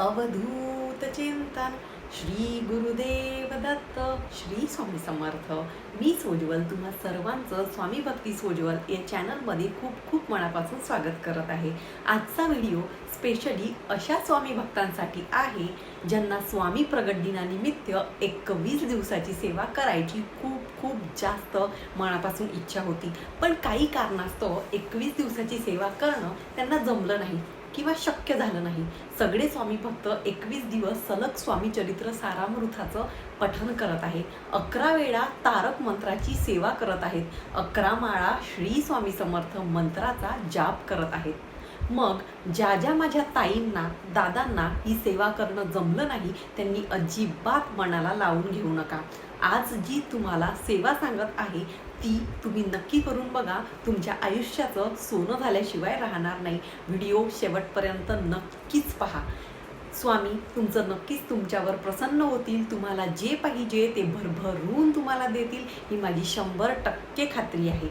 अवधूत चिंतन. श्री गुरुदेव दत्त श्री स्वामी समर्थ. मी सोज्वल तुम्हा सर्वांचं स्वामी भक्ती सोज्वल या चॅनलमध्ये खूप खूप मनापासून स्वागत करत आहे. आजचा व्हिडिओ स्पेशली अशा स्वामी भक्तांसाठी आहे ज्यांना स्वामी प्रगट दिनानिमित्त एकवीस दिवसाची सेवा करायची खूप खूप जास्त मनापासून इच्छा होती. पण काही कारणास्तव एकवीस दिवसाची सेवा करणं त्यांना जमलं नाही. किंवा शक्य झालं नाही. सगळे स्वामी भक्त एकवीस दिवस सलग स्वामी चरित्र सारामृताचं पठन करत आहे. अकरा वेळा तारक मंत्राची सेवा करत आहेत. अकरा माळा श्री स्वामी समर्थ मंत्राचा जाप करत आहेत. मग ज्या ज्या माझ्या ताईंना दादांना ही सेवा करणं जमलं नाही त्यांनी अजिबात मनाला लावून घेऊ नका. आज जी तुम्हाला सेवा सांगत आहे ती तुम्ही नक्की करून बघा. तुमच्या आयुष्याचं सोनं झाल्याशिवाय राहणार नाही. व्हिडिओ शेवटपर्यंत नक्कीच पहा. स्वामी तुमचं नक्कीच तुमच्यावर प्रसन्न होतील. तुम्हाला जे पाहिजे ते भरभरून तुम्हाला देतील. ही माझी शंभर टक्के खात्री आहे.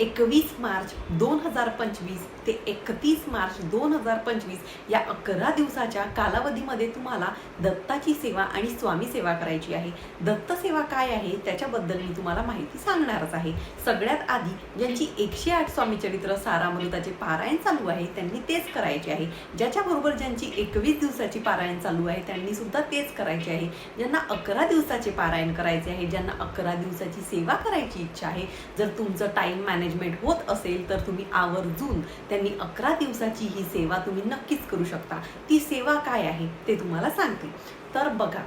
एकवीस मार्च दोन हजार पंचवीस ते एकतीस मार्च दोन हजार पंचवीस या अकरा दिवसाच्या कालावधीमध्ये तुम्हाला दत्ताची सेवा आणि स्वामी सेवा करायची आहे. दत्त सेवा काय आहे? त्याच्याबद्दल मी तुम्हाला माहिती सांगणारच आहे. सगळ्यात आधी ज्यांची एकशे आठ स्वामी चरित्र सारामृताचे पारायण चालू आहे त्यांनी तेच करायचे आहे. ज्याच्याबरोबर ज्यांची एकवीस दिवसाची पारायण चालू आहे त्यांनी सुद्धा तेच करायचे आहे. ज्यांना अकरा दिवसाचे पारायण करायचे आहे ज्यांना अकरा दिवसाची सेवा करायची इच्छा आहे जर तुमचं टाईम मॅनेज मॅनेजमेंट होत असेल तर तुम्ही आवर्जून त्यांनी अकरा दिवसाची ही सेवा तुम्ही नक्कीच करू शकता. ती सेवा काय आहे ते तुम्हाला सांगते. तर बघा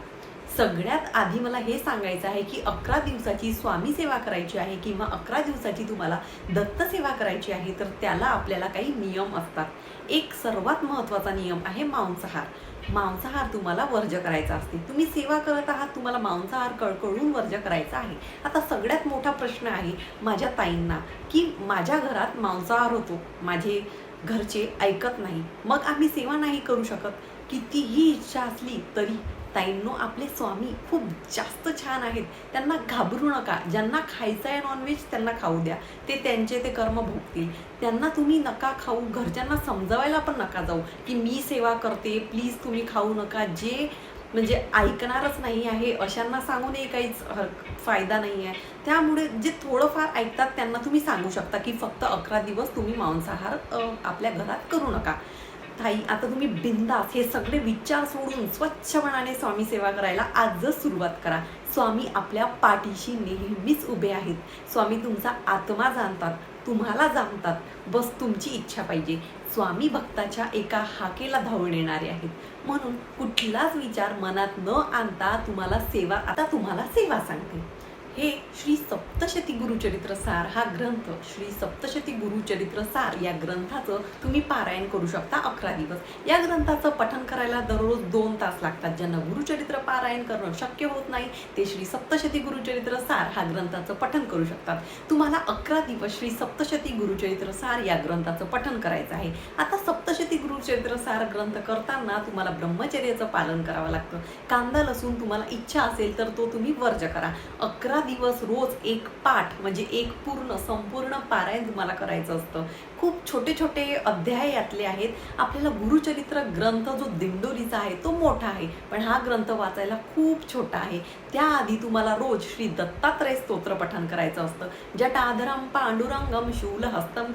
सगळ्यात आधी मला हे सांगायचं आहे की अकरा दिवसाची स्वामी सेवा करायची आहे किंवा अकरा दिवसाची तुम्हाला दत्त सेवा करायची आहे तर त्याला आपल्याला काही नियम असतात. एक सर्वात महत्त्वाचा नियम आहे मांसाहार. मांसाहार तुम्हाला वर्ज करायचा असते. तुम्ही सेवा करत आहात तुम्हाला मांसाहार कळकळून वर्ज करायचा आहे. आता सगळ्यात मोठा प्रश्न आहे माझ्या ताईंना की माझ्या घरात मांसाहार होतो. माझे घरचे ऐकत नाही. मग आम्ही सेवा नाही करू शकत. कितीही इच्छा असली तरी ताईंनो आपले स्वामी खूप जास्त छान आहेत. त्यांना घाबरू नका. ज्यांना खायचं आहे नॉनव्हेज त्यांना खाऊ द्या. ते त्यांचे ते कर्म भोगतील. त्यांना तुम्ही नका खाऊ. घरच्यांना समजावायला पण नका जाऊ की मी सेवा करते. प्लीज तुम्ही खाऊ नका. जे म्हणजे ऐकणारच नाही आहे अशांना सांगूनही काहीच हर- फायदा नाही आहे. त्यामुळे जे थोडंफार ऐकतात त्यांना तुम्ही सांगू शकता की फक्त अकरा दिवस तुम्ही मांसाहार आपल्या घरात करू नका. ताई आता तुम्ही बिंदास हे सगळे विचार सोडून स्वच्छ मनाने स्वामी सेवा करायला आजच सुरुवात करा. स्वामी आपल्या पाठीशी नेहमीच उभे आहेत. स्वामी तुमचा आत्मा जाणतात तुम्हाला जाणतात. बस तुमची इच्छा पाहिजे. स्वामी भक्ताच्या एका हाकेला धावून येणारे आहेत. म्हणून कुठलाच विचार मनात न आणता तुम्हाला सेवा आता तुम्हाला सेवा सांगते. हे श्री सप्तशती गुरुचरित्र सार हा ग्रंथ श्री सप्तशती गुरुचरित्र सार या ग्रंथाचं तुम्ही पारायण करू शकता अकरा दिवस. या ग्रंथाचं पठन करायला दररोज दोन तास लागतात. ज्यांना गुरुचरित्र पारायण करणं शक्य होत नाही ते श्री सप्तशती गुरुचरित्र सार हा ग्रंथाचं पठन करू शकतात. तुम्हाला अकरा दिवस श्री सप्तशती गुरुचरित्र सार या ग्रंथाचं पठन करायचं आहे. आता सप्तशती गुरुचरित्र सार ग्रंथ करताना तुम्हाला ब्रह्मचर्याचं पालन करावं लागतं. कांदा लसूण तुम्हाला इच्छा असेल तर तो तुम्ही वर्ज करा. अकरा दिवस रोज एक पाठ म्हणजे एक पूर्ण संपूर्ण पारायण तुम्हाला करायचं असतं. खूप छोटे छोटे अध्याय यातले आहेत. आपल्याला गुरुचरित्र ग्रंथ जो दिंडोरीचा आहे तो मोठा आहे पण हा ग्रंथ वाचायला खूप छोटा आहे. त्याआधी तुम्हाला रोज श्री दत्तात्रय स्तोत्र पठण करायचं असतं. जटाधरम पांडुरंगम शूलहस्तं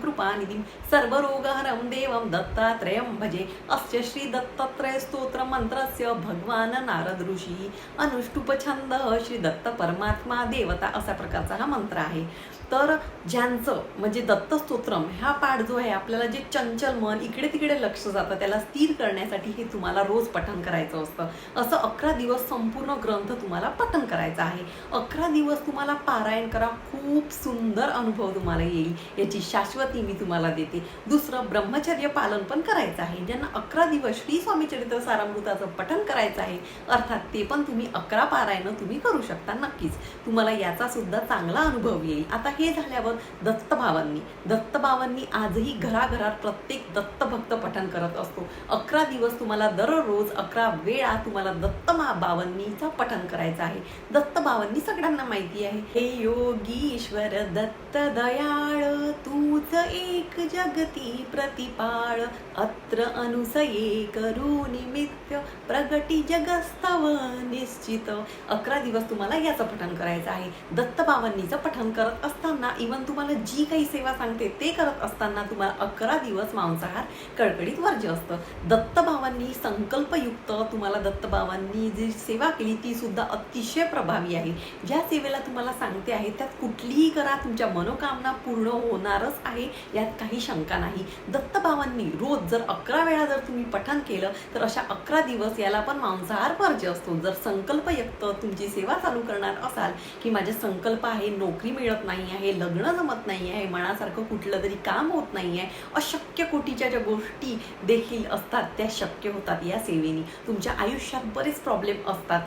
सर्व रोगहरम देवम दत्तात्रयम भजे. अस्य श्री दत्तात्रय स्तोत्र मंत्रस्य भगवान नारद ऋषी. अनुष्टुप छंद श्री दत्त परमात्मा देव. देवता अशा प्रकारचा हा मंत्र आहे. तर ज्यांचं म्हणजे दत्तस्तोत्रम हा पाठ जो आहे आपल्याला जे चंचल मन इकडे तिकडे लक्ष जातं त्याला स्थिर करण्यासाठी हे तुम्हाला रोज पठण करायचं असतं. असं अकरा दिवस संपूर्ण ग्रंथ तुम्हाला पठण करायचा आहे. अकरा दिवस तुम्हाला पारायण करा खूप सुंदर अनुभव तुम्हाला येईल. याची शाश्वती मी तुम्हाला देते. दुसरं ब्रह्मचर्य पालन पण करायचं आहे. ज्यांना अकरा दिवस श्री स्वामी चरित्र सारामृताचं पठण करायचं आहे अर्थात ते पण तुम्ही अकरा पारायणं तुम्ही करू शकता नक्कीच. तुम्हाला तुम्हाला याचा सुद्धा चांगला अनुभव येईल. आता हे झाल्यावर दत्तभावांनी दत्तभावांनी आजही घराघरात प्रत्येक दत्तभक्त पठण करत असतो. अकरा दिवस तुम्हाला दररोज अकरा वेळा तुम्हाला दत्त बाबांनीचा पठण करायचं आहे. दत्तबावांनी सगळ्यांना माहिती आहे. हे योगीश्वर दत्त दयाळ तूच एक जगती प्रतिपाळ. अत्र अनुसये करू निमित्त प्रगटी जगस्तव निश्चित. अकरा दिवस तुम्हाला याचं पठण करायचं आहे. आहे दत्तबाबांनीचं पठण करत असताना इवन तुम्हाला जी काही सेवा सांगते ते करत असताना तुम्हाला अकरा दिवस मांसाहार कडकडीत वर्ज्य असतं. दत्तभावांनी संकल्पयुक्त तुम्हाला दत्तभावांनी जी सेवा केली ती सुद्धा अतिशय प्रभावी आहे. ज्या सेवेला तुम्हाला सांगते आहे त्यात कुठलीही करा तुमच्या मनोकामना पूर्ण होणारच आहे यात काही शंका नाही. दत्तभावांनी रोज जर अकरा वेळा जर तुम्ही पठण केलं तर अशा अकरा दिवस याला पण मांसाहार वर्ज्य असतो. जर संकल्पयुक्त तुमची सेवा चालू करणार असाल की माझे संकल्प आहे नोकरी मिळत नाही आहे लग्न जमत नाही आहे मनासारखं कुठलं तरी काम होत नाही आहे अशक्य कोटीच्या ज्या गोष्टी देखील असतात त्या शक्य होतात या सेवेनी. तुमच्या आयुष्यात बरेच प्रॉब्लेम असतात.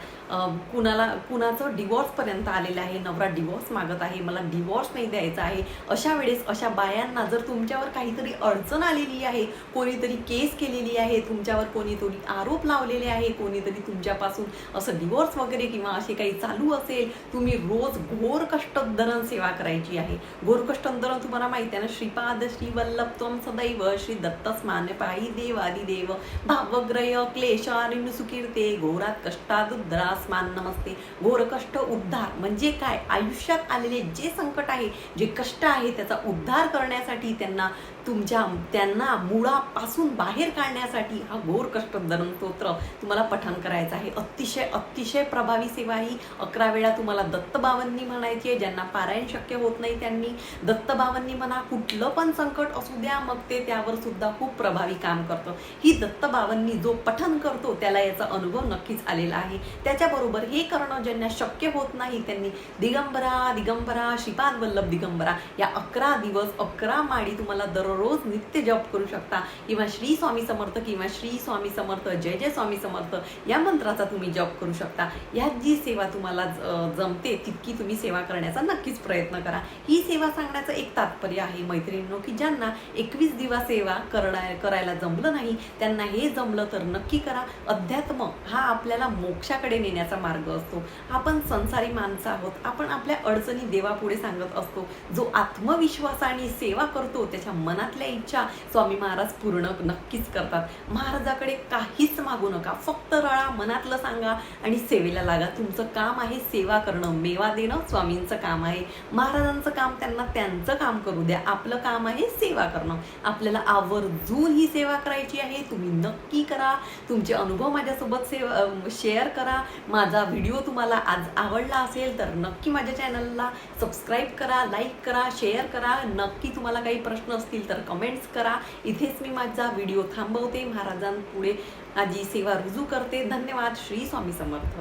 कुणाला कुणाचं डिवॉर्सपर्यंत आलेलं आहे नवरा डिवॉर्स मागत आहे मला डिवॉर्स नाही द्यायचा आहे अशा वेळेस अशा बायांना जर तुमच्यावर काहीतरी अडचण आलेली आहे कोणीतरी केस केलेली आहे तुमच्यावर कोणीतरी आरोप लावलेले आहे कोणीतरी तुमच्यापासून असं डिवॉर्स वगैरे किंवा असे काही चालू असेल तुम्ही रोज घोर कष्टोद्धरण सेवा करायची आहे. घोर कष्टोद्धरण तुम्हाला माहिती आहे ना श्रीपाद श्री वल्लभ त्वम सदैव श्री दत्त स्मान पायी देवादिदेव भावग्रय क्लेशारिण सुकीर्ते घोरात कष्टात उद्रास्मान नमस्ते. घोर कष्ट उद्धार म्हणजे काय? आयुष्यात आलेले जे संकट आहे जे कष्ट आहे त्याचा उद्धार करण्यासाठी त्यांना तुमच्या त्यांना मुळापासून बाहेर काढण्यासाठी हा घोर कष्टोद्धरण स्तोत्र तुम्हाला पठण करायचं आहे. अतिशय अतिशय प्रभावी सेवा ही अकरा वेळा तुम्हाला दत्त दत्तबाबांनी म्हणायची आहे ज्यांना पारायण शक्य होत नाही त्यांनी दत्तबाबांनी म्हणा कुठलं पण संकट असू द्या मग ते त्यावर सुद्धा खूप प्रभावी काम करतं. ही दत्तबाबांनी जो पठन करतो त्याला याचा अनुभव नक्कीच आलेला आहे. त्याच्याबरोबर हे करणं ज्यांना शक्य होत नाही त्यांनी दिगंबरा दिगंबरा श्रीपाद वल्लभ दिगंबरा या अकरा दिवस अकरा माळी तुम्हाला दररोज नित्य जप करू शकता. किंवा श्री स्वामी समर्थ किंवा श्री स्वामी समर्थ जय जय स्वामी समर्थ या मंत्राचा तुम्ही जप करू शकता. यात जी सेवा तुम्हाला ज- जमते तितकी तुम्ही सेवा करण्याचा नक्कीच प्रयत्न करा. ही सेवा सांगण्याचं एक तात्पर्य आहे मैत्रिणींनो की ज्यांना एकवीस दिवस सेवा करण्या करायला जमलं नाही त्यांना हे जमलं तर नक्की करा. अध्यात्म हा आपल्याला मोक्षाकडे नेण्याचा मार्ग असतो. आपण संसारी माणसं आहोत आपण आपल्या अडचणी देवापुढे सांगत असतो. जो आत्मविश्वासाने सेवा करतो त्याच्या मनातल्या इच्छा स्वामी महाराज पूर्ण नक्कीच करतात. महाराजाकडे काहीच मागू नका फक्त रळा मनातलं सांगा आणि सेवेला लागा. तुमचं काम आहे सेवा करणं. सेवा देणं स्वामींचं काम आहे. महाराजांचं काम त्यांना त्यांचं काम करू द्या. आपलं काम आहे सेवा करणं. आपल्याला आवर्जून ही सेवा करायची आहे. तुम्ही नक्की करा. तुमचे अनुभव माझ्यासोबत सेवा शेअर करा. माझा व्हिडिओ तुम्हाला आज आवडला असेल तर नक्की माझ्या चॅनलला सबस्क्राईब करा लाईक करा शेअर करा. नक्की तुम्हाला काही प्रश्न असतील तर कमेंट्स करा. इथेच मी माझा व्हिडिओ थांबवते. महाराजांपुढे माझी सेवा रुजू करते. धन्यवाद. श्री स्वामी समर्थ.